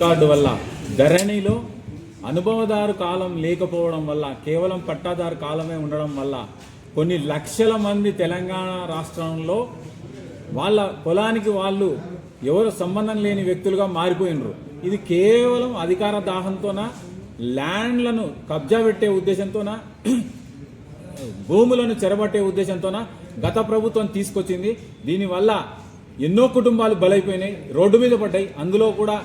Card వల్ల ధరణిలో అనుభవదారు కాలం లేకపోవడం వల్ల కేవలం పట్టాదారు కాలమే ఉండడం వల్ల కొన్ని లక్షల మంది తెలంగాణ రాష్ట్రంలో వాళ్ళ పొలానికి వాళ్ళు ఎవరు సంబంధం లేని వ్యక్తులుగా మారిపోయినరు. ఇది కేవలం అధికార దాహంతోన ల్యాండ్లను కబ్జా పెట్టే ఉద్దేశంతోన భూములను చెరబట్టే ఉద్దేశంతోన గత ప్రభుత్వం తీసుకొచ్చింది. దీనివల్ల ఎన్నో కుటుంబాలు బలైపోయినాయి రోడ్డు మీద పడ్డాయి. అందులో కూడా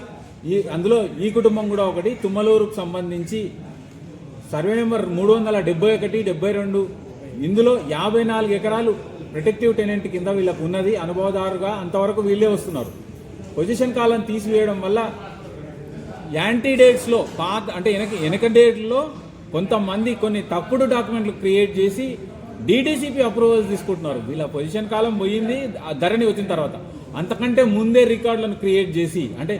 ఈ అందులో ఈ కుటుంబం కూడా ఒకటి. తుమ్మలూరుకు సంబంధించి సర్వే నెంబర్ మూడు వందల డెబ్బై ఒకటి డెబ్బై రెండు. ఇందులో యాభై నాలుగు ఎకరాలు ప్రొటెక్టివ్ టెనెంట్ కింద వీళ్ళకు ఉన్నది. అనుభవదారుగా అంతవరకు వీళ్ళే వస్తున్నారు. పొజిషన్ కాలం తీసివేయడం వల్ల యాంటీ డేట్స్లో పాత అంటే వెనక వెనక డేట్లో కొంతమంది కొన్ని తప్పుడు డాక్యుమెంట్లు క్రియేట్ చేసి డీటీసీపీ అప్రూవల్ తీసుకుంటున్నారు. వీళ్ళ పొజిషన్ కాలం పోయింది. ధరణి వచ్చిన తర్వాత. అంతకంటే ముందే రికార్డులను క్రియేట్ చేసి అంటే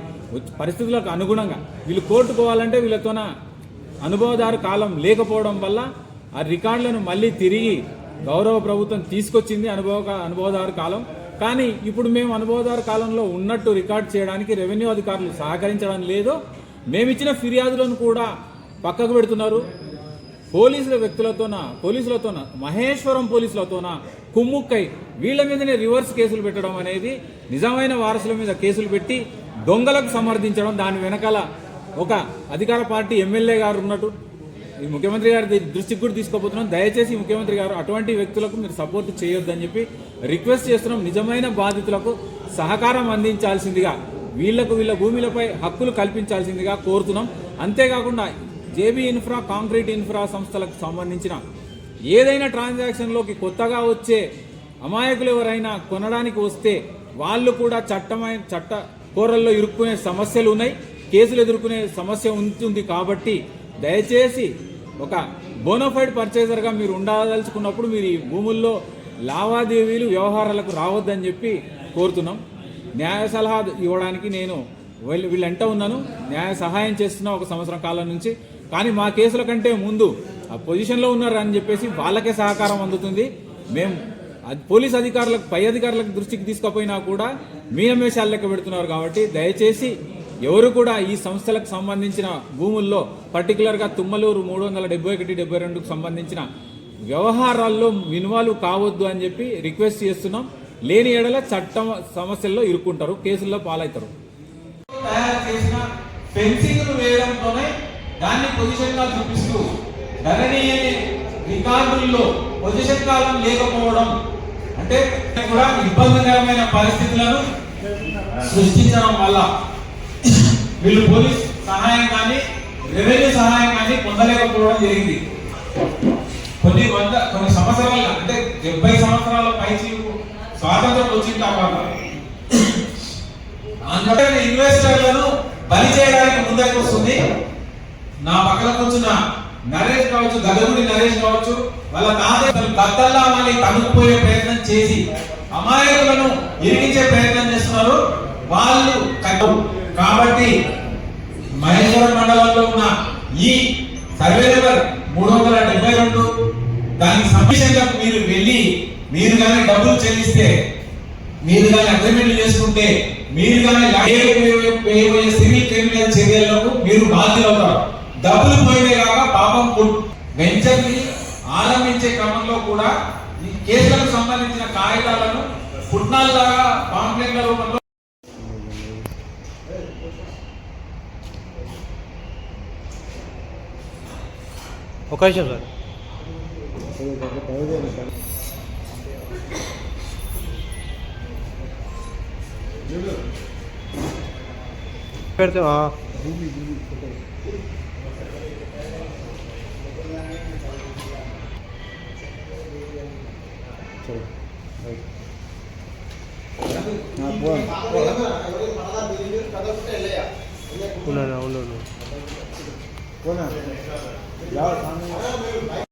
పరిస్థితులకు అనుగుణంగా వీళ్ళు కోర్టుకు పోవాలంటే వీళ్ళతోన అనుభవదారు కాలం లేకపోవడం వల్ల ఆ రికార్డులను మళ్ళీ తిరిగి గౌరవ ప్రభుత్వం తీసుకొచ్చింది అనుభవ అనుభవదారు కాలం. కానీ ఇప్పుడు మేము అనుభవదారు కాలంలో ఉన్నట్టు రికార్డ్ చేయడానికి రెవెన్యూ అధికారులు సహకరించడం లేదు మేమిచ్చిన ఫిర్యాదులను కూడా పక్కకు పెడుతున్నారు. పోలీసుల వ్యక్తులతోన పోలీసులతోన మహేశ్వరం పోలీసులతోన కుమ్ముక్కై వీళ్ళ మీదనే రివర్స్ కేసులు పెట్టడం అనేది నిజమైన వారసుల మీద కేసులు పెట్టి దొంగలకు సమర్థించడం దాని వెనకాల ఒక అధికార పార్టీ ఎమ్మెల్యే గారు ఉన్నట్టు ఈ ముఖ్యమంత్రి గారి దృష్టికి కూడా తీసుకోబోతున్నాం దయచేసి ముఖ్యమంత్రి గారు అటువంటి వ్యక్తులకు మీరు సపోర్ట్ చేయొద్దని చెప్పి రిక్వెస్ట్ చేస్తున్నాం. నిజమైన బాధితులకు సహకారం అందించాల్సిందిగా వీళ్ళకు వీళ్ళ భూమిలపై హక్కులు కల్పించాల్సిందిగా కోరుతున్నాం. అంతేకాకుండా జేబీ ఇన్ఫ్రా కాంక్రీట్ ఇన్ఫ్రా సంస్థలకు సంబంధించిన ఏదైనా ట్రాన్సాక్షన్లోకి కొత్తగా వచ్చే అమాయకులు ఎవరైనా కొనడానికి వస్తే వాళ్ళు కూడా చట్టమైన చట్ట కోరల్లో ఇరుక్కునే సమస్యలు ఉన్నాయి కేసులు ఎదుర్కొనే సమస్య ఉంటుంది కాబట్టి దయచేసి ఒక బోనోఫైడ్ పర్చేజర్గా మీరు ఉండదలుచుకున్నప్పుడు మీరు ఈ భూముల్లో లావాదేవీలు వ్యవహారాలకు రావద్దని చెప్పి కోరుతున్నాం. న్యాయ సలహా ఇవ్వడానికి నేను వీళ్ళు వీళ్ళంట ఉన్నాను. న్యాయ సహాయం చేస్తున్నా ఒక సంవత్సరం కాలం నుంచి. కానీ మా కేసుల కంటే ముందు ఆ పొజిషన్లో ఉన్నారు అని చెప్పేసి వాళ్ళకే సహకారం అందుతుంది. మేము పోలీస్ అధికారులకు పై అధికారులకు దృష్టికి తీసుకుపోయినా కూడా మీనమేషాలు లెక్క పెడుతున్నారు కాబట్టి దయచేసి ఎవరు కూడా ఈ సంస్థలకు సంబంధించిన భూముల్లో పర్టికులర్గా తుమ్మలూరు మూడు వందల డెబ్బై ఒకటి డెబ్బై రెండుకు సంబంధించిన వ్యవహారాల్లో ఇన్వాల్వ్ కావద్దు అని చెప్పి రిక్వెస్ట్ చేస్తున్నాం. లేని ఏడల చట్టం సమస్యల్లో ఇరుక్కుంటారు కేసుల్లో పాలవుతారు. తయారు చేసిన ఫెన్సింగ్ వేయడంతోనే దాన్ని పొజిషన్గా చూపిస్తూ రికార్డుల్లో పొజిషన్ కాలం లేకపోవడం అంటే కూడా ఇబ్బందికరమైన పరిస్థితులను సృష్టించడం వల్ల వీళ్ళు పోలీస్ సహాయం కానీ రెవెన్యూ సహాయం కానీ పొందలేకపోవడం జరిగింది. కొన్ని వంద కొన్ని సంవత్సరాల అంటే డెబ్బై సంవత్సరాల పైచి స్వాతంత్రం వచ్చిన తర్వాత అందుకే ఇన్వెస్టర్లను బలి చేయడానికి ముందరికి వస్తుంది నా పక్కన కూర్చున్న నరేష్ కావచ్చు గదగుడి నరేష్ కావచ్చు వాళ్ళ తాతలు గద్దల్లా వాళ్ళని తనుకుపోయే ప్రయత్నం చేసి అమాయకులను ఇరిగించే ప్రయత్నం చేస్తున్నారు. వాళ్ళు కట్టం. కాబట్టి మహేశ్వరం మండలంలో ఉన్న ఈ సర్వే నెంబర్ మూడు వందల డెబ్బై రెండు దానికి సమిషన్గా మీరు వెళ్ళి మీరు కానీ డబ్బులు చెల్లిస్తే మీరు కానీ అగ్రిమెంట్ చేసుకుంటే మీరు కానీ సివిల్ క్రిమినల్ చర్యలకు మీరు బాధ్యులవుతారు. డబ్బులు పోయినే కాక పాపం వెంచర్ని ఆరంభించే క్రమంలో కూడా ఈ కేసులకు సంబంధించిన కాగితాలను పుట్నాల్లాగా పాంప్లెట్ల రూపంలో ఒక విషయం సార్. పెడితే ఆ. ఉన్నాను ఉండు ఉండు.